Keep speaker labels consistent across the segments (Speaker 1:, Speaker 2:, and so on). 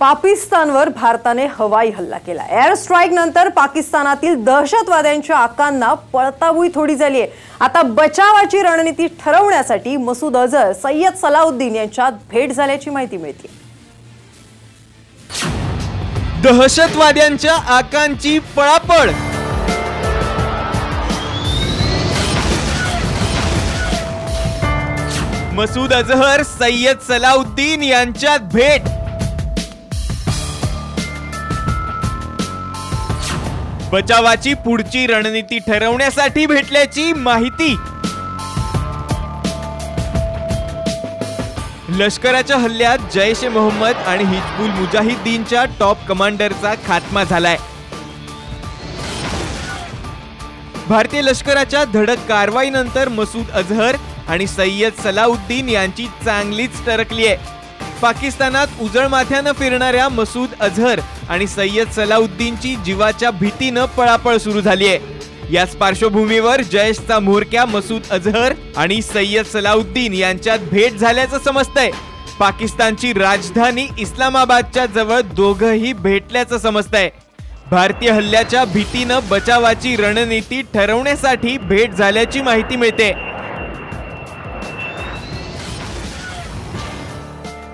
Speaker 1: पाकिस्तानवर भारताने हवाई हल्ला केला. एअर स्ट्राईक नंतर पाकिस्तानातील दहशतवाद्यांच्या आकांना पळताबुई थोडी झाली आहे. आता बचावाची रणनीती ठरवण्यासाठी मसूद अझर सय्यद सलाउद्दीन यांच्यात भेट झाल्याची माहिती मिळते.
Speaker 2: दहशतवाद्यांच्या आकांची पळापळ. मसूद अजहर सय्यद सलाउद्दीन यांच्यात भेट. बचावाची पुढची रणनीती ठरवण्यासाठी भेटल्याची माहिती. लष्कराच्या हल्ल्यात जैश ए मोहम्मद आणि हिजबुल मुजाहिद्दीनच्या टॉप कमांडरचा खात्मा झालाय. भारतीय लष्कराच्या धडक कारवाईनंतर मसूद अझहर आणि सय्यद सलाउद्दीन यांची चांगलीच टरकली आहे. पाकिस्तानात उजळ माथ्यानं फिरणाऱ्या मसूद अझहर आणि सय्यद सलाउद्दीनची जीवाच्या भीतीनं पळापळ सुरू झाली आहे याच पार्श्वभूमीवर जयशचा म्होरक्या मसूद अझहर आणि सय्यद सलाउद्दीन यांच्यात भेट झाल्याचं समजतंय. पाकिस्तानची राजधानी इस्लामाबादच्या जवळ दोघंही भेटल्याचं समजतंय. भारतीय हल्ल्याच्या भीतीनं बचावाची रणनीती ठरवण्यासाठी भेट झाल्याची माहिती मिळते.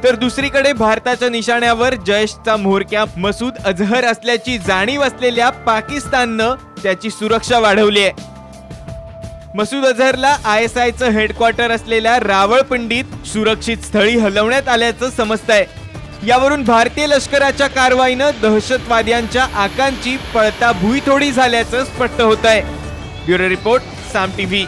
Speaker 2: तर दुसरीकडे भारताच्या निशाण्यावर जयशचा म्होरक्या मसूद अझहर असल्याची जाणीव असलेल्या पाकिस्ताननं त्याची सुरक्षा वाढवली आहे. मसूद अझहरला आय एस आयचं हेडक्वार्टर असलेल्या रावळपिंडीत सुरक्षित स्थळी हलवण्यात आल्याचं समजतंय. यावरून भारतीय लष्कराच्या कारवाईनं दहशतवाद्यांच्या आकांची पळता भुई थोडी झाल्याचं स्पष्ट होत आहे ब्युरो रिपोर्ट साम टीव्ही